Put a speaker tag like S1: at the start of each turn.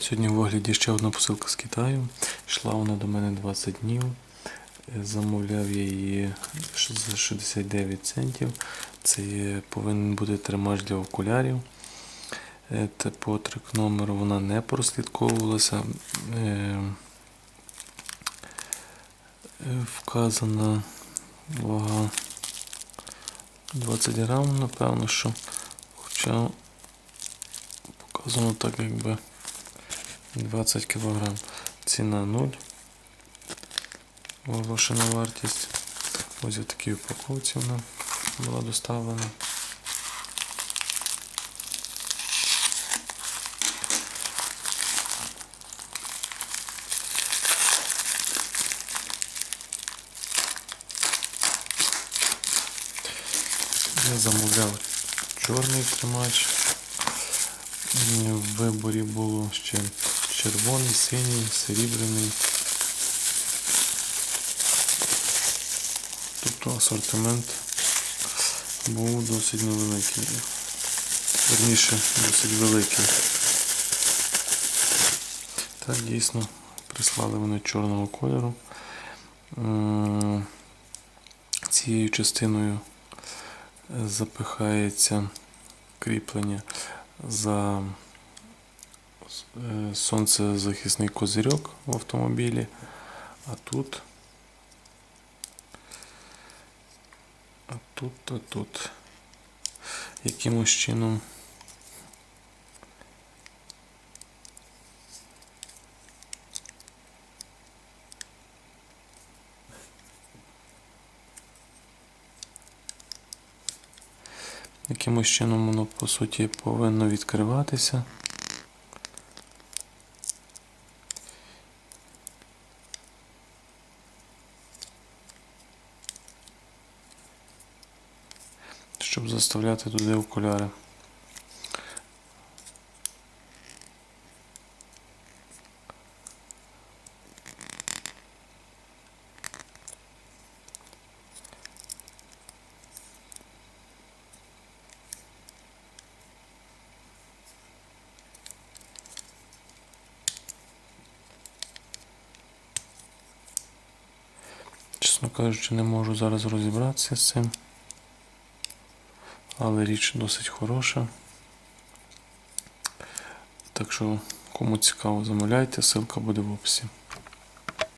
S1: Сьогодні в огляді ще одна посилка з Китаю. Йшла вона до мене 20 днів. Е, Замовляв я її за 69 центів. Це повинен бути тримач для окулярів. Е, по трек номеру вона не прослідковувалася. Е, Вказана вага 20 грам, напевно, що. Хоча показано так, якби 20 кг. Ціна 0. Оголошена вартість. Ось в такій упаковці вона була доставлена. Я замовляв чорний тримач. В виборі було ще червоний, синій, серебряний. Тобто асортимент був досить невеликий. Верніше, досить великий. Так, дійсно, прислали вони чорного кольору. Цією частиною е, запихається кріплення за е, сонцезахисний козирьок в автомобілі, а тут, а тут, а тут. Якимось чином якимось чином воно по суті повинно відкриватися. щоб заставляти туди окуляри. Чесно кажучи, не можу зараз розібратися з цим. Але річ досить хороша. Так що, кому цікаво, замовляйте, ссылка буде в описі.